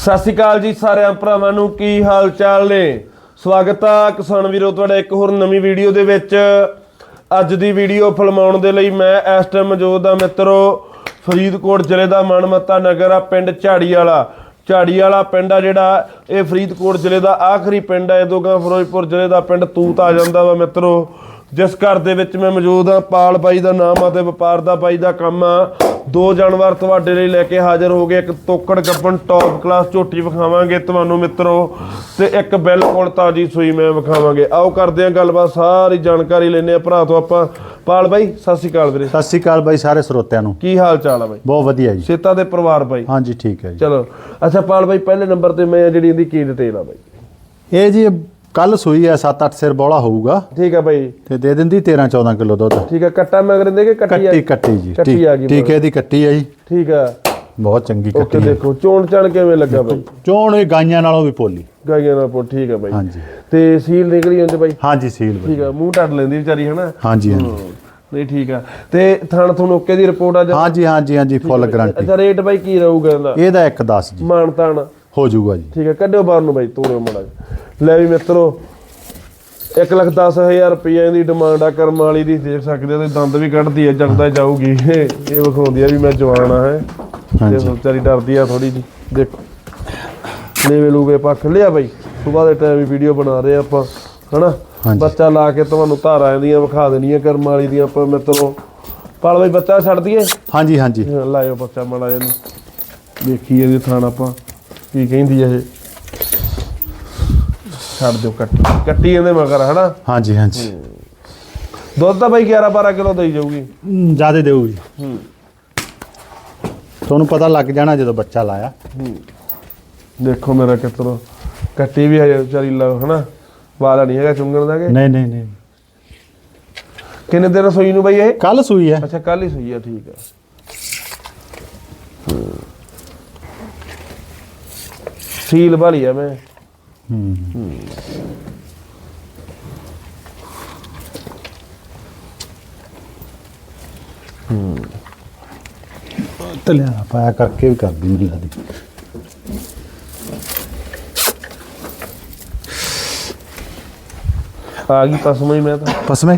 ਸਤਿ ਸ਼੍ਰੀ ਅਕਾਲ ਜੀ ਸਾਰਿਆਂ ਭਰਾਵਾਂ ਨੂੰ, ਕੀ ਹਾਲ ਚਾਲ ਨੇ? ਸਵਾਗਤ ਆ ਕਿਸਾਨ ਵੀਰੋ ਤੁਹਾਡਾ ਇੱਕ ਹੋਰ ਨਵੀਂ ਵੀਡੀਓ ਦੇ ਵਿੱਚ। ਅੱਜ ਦੀ ਵੀਡੀਓ ਫਿਲਮਾਉਣ ਦੇ ਲਈ ਮੈਂ ਇਸ ਟਾਈਮ ਮੌਜੂਦ ਆ ਮਿੱਤਰੋ, ਫਰੀਦਕੋਟ ਜ਼ਿਲ੍ਹੇ ਦਾ ਮਨਮੱਤਾ ਨਗਰ ਆ, ਪਿੰਡ ਝਾੜੀ ਵਾਲਾ ਝਾੜੀ ਵਾਲਾ ਪਿੰਡ ਆ ਜਿਹੜਾ, ਇਹ ਫਰੀਦਕੋਟ ਜ਼ਿਲ੍ਹੇ ਦਾ ਆਖਰੀ ਪਿੰਡ ਹੈ ਦੋਗਾ ਫਿਰੋਜ਼ਪੁਰ ਜ਼ਿਲ੍ਹੇ ਦਾ ਪਿੰਡ ਤੂਤ ਆ ਜਾਂਦਾ ਵਾ ਮਿੱਤਰੋ। ਜਿਸ ਘਰ ਦੇ ਵਿੱਚ ਮੈਂ ਮੌਜੂਦ ਆ ਪਾਲ ਬਾਈ ਦਾ ਨਾਮ ਆ ਤੇ ਵਪਾਰ ਦਾ ਬਾਈ ਦਾ ਕੰਮ ਆ। ਦੋ ਜਾਨਵਰ ਤੁਹਾਡੇ ਲਈ ਲੈ ਕੇ ਹਾਜ਼ਰ ਹੋ ਗਏ ਇੱਕ ਤੋਕੜ ਗੱਬਨ ਟੌਪ ਕਲਾਸ ਝੋਟੀ ਵਿਖਾਵਾਂਗੇ ਤੁਹਾਨੂੰ ਮਿੱਤਰੋ ਤੇ ਇੱਕ ਬਿਲਕੁਲ ਤਾਜੀ ਸੂਈ ਮੈਂ ਵਿਖਾਵਾਂਗੇ। ਆਓ ਕਰਦੇ ਆ ਗੱਲਬਾਤ ਸਾਰੀ ਜਾਣਕਾਰੀ ਲੈਨੇ ਆ ਭਰਾ ਤੋਂ ਆਪਾਂ ਪਾਲ ਬਾਈ ਸਤਿ ਸ਼੍ਰੀ ਅਕਾਲ ਵੀਰੇ। ਸਤਿ ਸ਼੍ਰੀ ਅਕਾਲ ਬਾਈ ਸਾਰੇ ਸਰੋਤਿਆਂ ਨੂੰ। ਕੀ ਹਾਲ ਚਾਲ ਆ ਬਾਈ? ਬਹੁਤ ਵਧੀਆ ਜੀ। ਸੇਤਾ ਦੇ ਪਰਿਵਾਰ ਬਾਈ। ਹਾਂਜੀ ਠੀਕ ਹੈ ਜੀ। ਚਲੋ ਅੱਛਾ ਪਾਲ ਬਾਈ ਪਹਿਲੇ ਨੰਬਰ ਤੇ ਮੈਂ ਜਿਹੜੀ ਇਹਦੀ ਕੀ ਡਿਟੇਲ ਆ ਬਾਈ? ਇਹ ਜੀ ਕੱਲ ਸੂਈ ਹੈ 7-8 ਸਿਰ ਬੋਲਾ ਹੋਊਗਾ। ਠੀਕ ਆ ਬਾਈ। ਤੇ ਦੇ ਦਿੰਦੀ 13-14 ਕਿਲੋ ਦੁੱਧ। ਠੀਕ ਆ ਕੱਟਾ ਮਗਰ ਦੇ ਕੇ ਕੱਟੀ ਆ ਕੱਟੀ ਕੱਟੀ ਜੀ ਕੱਟੀ ਆ ਗਈ ਟੀਕੇ ਦੀ ਕੱਟੀ ਹੈ ਜੀ। ਠੀਕ ਆ ਬਹੁਤ ਚੰਗੀ ਓਕੇ ਕੱਟੀ ਹੈ। ਦੇਖੋ ਚੋਣ ਚਣ ਕਿਵੇਂ ਲੱਗਾ ਬਾਈ? ਚੋਣ ਇਹ ਗਾਈਆਂ ਨਾਲੋਂ ਵੀ ਪੋਲੀ। ਗਾਈਆਂ ਨਾਲ ਪੋ ਠੀਕ ਆ ਬਾਈ। ਹਾਂਜੀ। ਤੇ ਸੀਲ ਨਿਕਲੀ ਹੁੰਦੀ ਬਾਈ? ਹਾਂਜੀ ਸੀਲ ਠੀਕ ਆ ਮੂੰਹ ਟੱਟ ਲੈਂਦੀ ਵਿਚਾਰੀ ਹਨਾ? ਹਾਂਜੀ ਹਾਂਜੀ। ਨਹੀਂ ਠੀਕ ਆ ਤੇ ਥਣ ਤੁਹਾਨੂੰ ਓਕੇ ਦੀ ਰਿਪੋਰਟ ਆ ਜਾ? ਹਾਂਜੀ ਹਾਂਜੀ ਹਾਂਜੀ ਫੁੱਲ ਗਾਰੰਟੀ। ਅੱਛਾ ਰੇਟ ਬਾਈ ਕੀ ਰਹੂਗਾ ਇਹਦਾ? ਇਹਦਾ 1-10 ਜੀ। ਮਾਨ ਤਾਨ ਹੋ ਜਾਊਗਾ ਜੀ। ਠੀਕ ਆ ਕੱਢਿਓ ਬਾਹਰ ਨੂੰ ਬਾਈ ਤੋੜਿਓ ਮੜਾ ਲੈ ਵੀ ਮਿੱਤਰੋ 1 ਲੱਖ 10000 ਰੁਪਏ ਦੀ ਡਿਮਾਂਡ ਆ ਕਰਮ ਵਾਲੀ ਦੀ ਦੇਖ ਸਕਦੇ ਹੋ ਤੇ ਦੰਦ ਵੀ ਕੱਢਦੀ ਆ ਜਗਦਾ ਜਾਊਗੀ। ਇਹ ਵਿਖਾਉਂਦੀ ਆ ਵੀ ਮੈਂ ਜਵਾਨ ਆ ਹੈ। ਤੇ ਵਿਚਾਰੀ ਡਰਦੀ ਆ ਥੋੜੀ ਜੀ ਦੇਖੋ। ਲੈਵੇ ਲੂਵੇ ਪੱਖ। ਲਿਆ ਬਾਈ ਸਵੇਰ ਦੇ ਟਾਈਮ ਵੀ ਵੀਡੀਓ ਬਣਾ ਰਹੇ ਆਪਾਂ ਹਨਾ। ਬੱਚਾ ਲਾ ਕੇ ਤੁਹਾਨੂੰ ਧਾਰਾਂ ਦੀਆਂ ਵਿਖਾ ਦੇਣੀਆਂ ਕਰਮ ਵਾਲੀ ਦੀਆਂ ਆਪਾਂ ਮਿੱਤਰੋ। ਪਾਲ ਬਾਈ ਬੱਚਾ ਛੱਡ ਦਈਏ? ਹਾਂਜੀ ਹਾਂਜੀ। ਲਾਇਓ ਬੱਚਾ ਮੜਾ ਇਹਨੂੰ। ਦੇਖੀਏ ਇਹਦੇ ਥਾਣ ਆਪਾਂ ਕੀ ਕਹਿੰਦੀ ਆ ਇਹ। ਛੱਡ ਦਿਓ ਕੱਟੀ। ਕੱਟੀ ਇਹਦੇ ਮਗਰ ਹਨਾ? ਹਾਂਜੀ ਹਾਂਜੀ। ਦੁੱਧ ਤਾਂ ਬਾਈ 11 12 ਕਿਲੋ ਦੇਈ ਜਾਊਗੀ। ਜ਼ਿਆਦਾ ਦੇਊ ਜੀ ਹੂੰ। ਤੁਹਾਨੂੰ ਪਤਾ ਲੱਗ ਜਾਣਾ ਜਦੋਂ ਬੱਚਾ ਲਾਇਆ। ਦੇਖੋ ਮੇਰਾ ਕਿਤਰੋ। ਕੱਟੀ ਵੀ ਹਜੇ ਵਿਚਾਰੀ ਲਾ ਹਨਾ? ਵਾਲਾ ਨਹੀਂ ਹੈਗਾ ਚੁੰਗਣ ਦਾ ਕਿ? ਨਹੀਂ ਨਹੀਂ ਨਹੀਂ। ਕਿੰਨੇ ਦਿਨ ਸੋਈ ਨੂੰ ਬਾਈ ਇਹ? ਕੱਲ ਸੂਈ ਹੈ। ਅੱਛਾ ਕੱਲ ਹੀ ਸੋਈ ਆ ਠੀਕ ਆ ਸੀਲ ਵਾਲੀ ਆ ਮੈਂ। ਹੂੰ ਤਲਿਆ ਪਾਇਆ ਕਰਕੇ ਵੀ ਕਰ ਦੀ ਮੇਰੀ ਲਾਦੀ ਆ ਗਈ ਪਸਮਾ ਹੀ ਮੈਂ ਤਾਂ। ਪਸਮੇ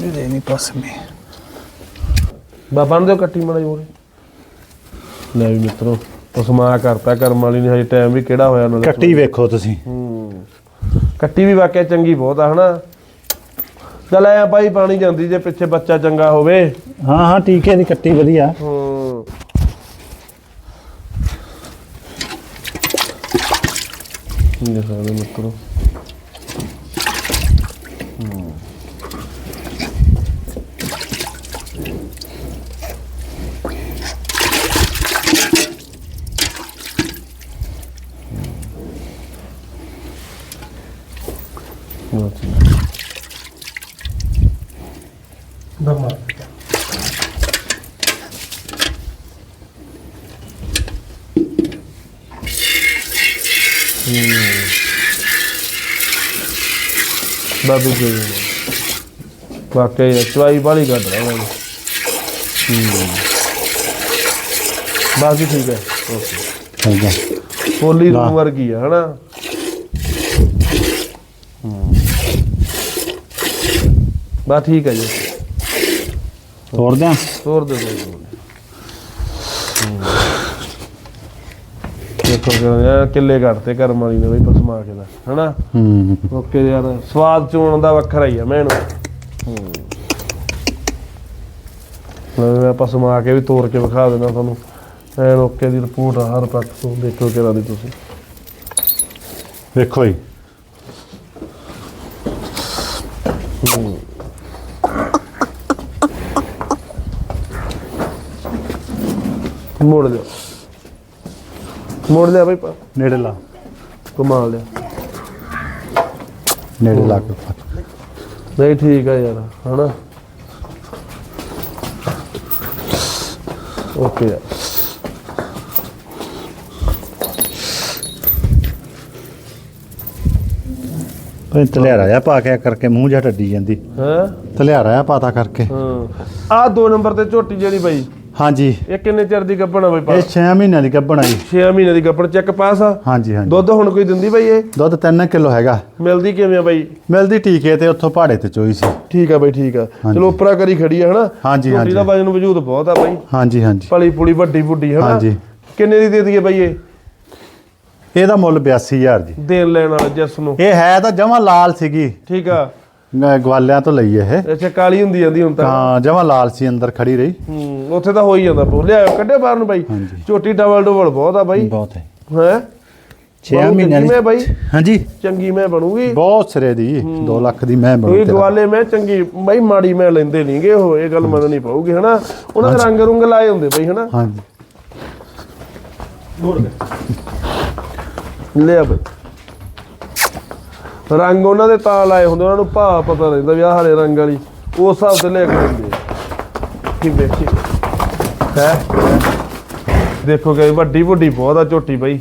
ਮੇਰੇ ਨਹੀਂ ਪਸਮੇ ਬਾਬਾ ਨੂੰ ਦਿਓ ਕੱਟੀ ਮੜਾ ਜੋਰੇ ਲੈ ਵੀ ਮਿੱਤਰੋ ਪਸਮਾ ਕਰਤਾ ਕਰਮ ਵਾਲੀ ਨੇ ਹਜੇ ਟਾਈਮ ਵੀ ਕਿਹੜਾ ਹੋਇਆ ਉਹਨਾਂ ਦਾ ਕੱਟੀ ਵੇਖੋ ਤੁਸੀਂ। ਹੂੰ। ਕੱਟੀ ਵੀ ਵਾਕਿਆ ਚੰਗੀ ਬਹੁਤ ਆ ਹਨਾ? ਚੱਲ ਐ ਭਾਈ ਪਾਣੀ ਜਾਂਦੀ ਜੇ ਪਿੱਛੇ ਬੱਚਾ ਚੰਗਾ ਹੋਵੇ। ਹਾਂ ਹਾਂ ਟੀਕੇ ਦੀ ਕੱਟੀ ਵਧੀਆ। ਹੂੰ। ਇਹ ਸਾਰੇ ਮਿੱਤਰੋ। ਦਮਾ ਬਾਬੂ ਜੀ ਵਾਕਈ ਚਵਾਈ ਬਾਲੀ ਕੱਢ ਰਿਹਾ ਮੈਂ ਹੂੰ ਬਾਕੀ ਠੀਕ ਹੈ ਓਕੇ ਚੰਗਾ ਪੋਲੀ ਨਾ। ਰੂਮ ਵਰਗੀ ਹੈ ਹਨਾ ਬਾ ਠੀਕ ਹੈ ਜੀ। ਤੋੜ ਦਿਆਂ ਤੋੜ ਦੇ ਦੋ ਦੇਖੋ ਕਿਹੜਾ ਕਿੱਲੇ ਘੜਤੇ ਕਰਮ ਵਾਲੀ ਨੇ ਬਈ ਪਸਮਾ ਕੇ ਦਾ ਹਨਾ? ਹੂੰ। ਓਕੇ ਯਾਰ ਸਵਾਦ ਚੋਣ ਦਾ ਵੱਖਰਾ ਹੀ ਆ ਮੈਨੂੰ ਹੂੰ। ਮੈਂ ਆਪਾਂ ਸਮਾ ਕੇ ਵੀ ਤੋੜ ਕੇ ਵਿਖਾ ਦੇਣਾ ਤੁਹਾਨੂੰ। ਐਨ ਓਕੇ ਦੀ ਰਿਪੋਰਟ ਆ ਹਰ ਪੱਖ ਤੋਂ ਦੇਖੋ ਕਿਹੜਾ ਦੀ ਤੁਸੀਂ। ਵੇਖੋ ਜੀ। ਮੋੜ ਲਿਆ ਮੋੜ ਲਿਆ ਬਈ ਪਾ ਨੇੜੇ ਲਾ ਕਮਾਲ ਲਿਆ ਨੇੜੇ ਲਾ ਕੇ ਫੜ। ਨਹੀਂ ਠੀਕ ਆ ਯਾਰ ਹਨਾ ਓਕੇ ਯਾਰ ਪਰ ਤਲਿਆਰਾ ਜਿਹਾ ਪਾ ਕੇ ਕਰਕੇ ਮੂੰਹ ਜਿਹਾ ਟੱਡੀ ਜਾਂਦੀ। ਹੈ? ਤਲਿਆਰਾ ਜਿਹਾ ਪਾਤਾ ਕਰਕੇ। ਹਾਂ। ਆ ਦੋ ਨੰਬਰ ਤੇ ਝੋਟੀ ਜਿਹੜੀ ਬਾਈ। ਹਾਂਜੀ। ਇਹ ਕਿੰਨੇ ਚਿਰ ਦੀ ਗੱਭਣ ਆ ਬਾਈ ਇਹ 6 ਮਹੀਨਿਆਂ ਦੀ ਗੱਭਣ ਆਈ 6 ਮਹੀਨੇ ਦੀ ਗੱਭਣ ਚੈੱਕ ਪਾਸ ਆ? ਹਾਂਜੀ ਹਾਂਜੀ। ਦੁੱਧ ਹੁਣ ਕੋਈ ਦਿੰਦੀ ਬਾਈ ਇਹ? ਦੁੱਧ 3 ਕਿਲੋ ਹੈਗਾ। ਮਿਲਦੀ ਕਿਵੇਂ ਆ ਬਾਈ? ਮਿਲਦੀ ਟੀਕੇ ਤੇ ਉੱਥੋਂ ਪਹਾੜੇ ਤੇ ਚੋਈ ਸੀ। ਠੀਕ ਆ ਬਾਈ ਠੀਕ ਆ। ਚਲੋ ਉਪਰਾ ਕਰੀ ਖੜੀ ਆ ਹਨਾ? ਹਾਂਜੀ, ਹਾਂਜੀ। ਦਾ ਵਜਨ ਵਜੂਦ ਬਹੁਤ ਆ ਬਾਈ। ਹਾਂਜੀ ਹਾਂਜੀ। ਪਲੀ ਪੁਲੀ ਵੱਡੀ ਵੱਡੀ ਹਨਾ? ਹਾਂਜੀ। ਕਿੰਨੇ ਦੀ ਦੇ ਦਈਏ ਬਾਈ ਇਹ? ਇਹਦਾ ਮੁੱਲ 82000 ਜੀ। ਦੇਣ ਲੈਣ ਵਾਲਾ ਜਿਸ ਨੂੰ। ਇਹ ਹੈ ਤਾਂ ਜਮਾ ਲਾਲ ਸੀਗੀ। ਠੀਕ ਆ। ਗ- ਗਵਾਲਿਆਂ ਤੋਂ ਲਈ ਇਹ। ਅੱਛਾ ਕਾਲੀ ਹੁੰਦੀ ਜਾਂਦੀ ਹੁਣ ਤਾਂ। ਹਾਂ ਜਮਾ ਲਾਲ ਸੀ ਅੰਦਰ ਖੜੀ ਰਹੀ। ਹੂੰ ਉੱਥੇ ਤਾਂ ਹੋ ਹੀ ਜਾਂਦਾ। ਬੋ ਲਿਆਓ ਕੱਢੇ ਬਾਹਰ ਨੂੰ ਬਾਈ। ਝੋਟੀ ਡਬਲ ਡਬਲ ਬਹੁਤ ਆ ਬਾਈ। ਬਹੁਤ ਹੈ। ਹੈ? 6 ਮਹੀਨਿਆਂ ਮੈਂ ਦੀ। ਬਾਈ। ਹਾਂਜੀ। ਚੰਗੀ ਮੈਂ ਬਣੂਗੀ। ਬਹੁਤ ਸਿਰੇ ਦੀ। 2 ਲੱਖ ਦੀ ਮੈਂ ਕੋਈ ਬਣੂ ਤੇਰਾ। ਗਵਾਲੇ ਮੈਂ ਚੰਗੀ। ਬਾਈ ਮਾੜੀ ਮੈਂ ਲੈਂਦੇ ਨਹੀਂਗੇ ਉਹ ਇਹ ਗੱਲ ਮੰਨਣੀ ਪਊਗੀ ਹਨਾ? ਉਹਨਾਂ ਦੇ ਰੰਗ ਰੁੰਗ ਲਾਏ ਹੁੰਦੇ ਬਾਈ ਹਨਾ? ਹਾਂਜੀ। ਲਿਆ ਬਈ। ਰੰਗ ਉਹਨਾਂ ਦੇ ਤਾਂ ਲਾਏ ਹੁੰਦੇ, ਉਹਨਾਂ ਨੂੰ ਭਾਅ ਪਤਾ ਰਹਿੰਦਾ ਵੀ ਆਹ ਹਰੇ ਰੰਗ ਵਾਲੀ, ਉਸ ਹਿਸਾਬ ਤੇ ਲੈ ਕੇ ਦਿੰਦੇ ਕੀ ਵੇਖੀ ਹੈ। ਦੇਖੋ ਕਿ ਵੱਡੀ ਵੱਡੀ ਬਹੁਤ ਆ ਝੋਟੀ ਬਾਈ।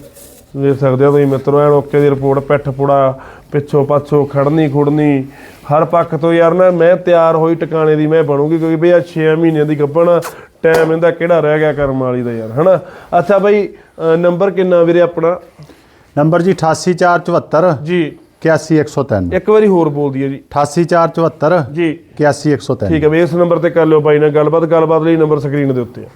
ਵੇਖ ਸਕਦੇ ਹੋ ਤੁਸੀਂ ਮਿੱਤਰੋ, ਐਨ ਓਕੇ ਦੀ ਰਿਪੋਰਟ, ਪਿੱਠ ਪੁੜਾ, ਪਿੱਛੋਂ ਪਾਛੋਂ ਖੜਨੀ ਖੁੜਨੀ। ਹਰ ਪੱਖ ਤੋਂ ਯਾਰ ਨਾ, ਮੈਂ ਤਿਆਰ ਹੋਈ ਟਿਕਾਣੇ ਦੀ ਮੈਂ ਬਣੂਗੀ, ਕਿਉਂਕਿ ਬਈ ਆ 6 ਮਹੀਨਿਆਂ ਦੀ ਗੱਭਣ ਟਾਈਮ ਇਹਦਾ ਕਿਹੜਾ ਰਹਿ ਗਿਆ ਕਰਮ ਵਾਲੀ ਦਾ ਯਾਰ, ਹਨਾ? ਅੱਛਾ ਬਾਈ ਨੰਬਰ ਕਿੰਨਾ ਵੀਰੇ ਆਪਣਾ? ਨੰਬਰ ਜੀ 88474 ਜੀ। 81103 ਇੱਕ ਵਾਰੀ ਹੋਰ ਬੋਲ ਦਈਏ ਜੀ। 88474 ਜੀ। 81103 ਠੀਕ ਹੈ ਵੀ ਇਸ ਨੰਬਰ ਤੇ ਕਰ ਲਿਓ ਬਾਈ ਨਾਲ ਗੱਲਬਾਤ ਗੱਲਬਾਤ ਲਈ ਨੰਬਰ ਸਕਰੀਨ ਦੇ ਉੱਤੇ ਆ।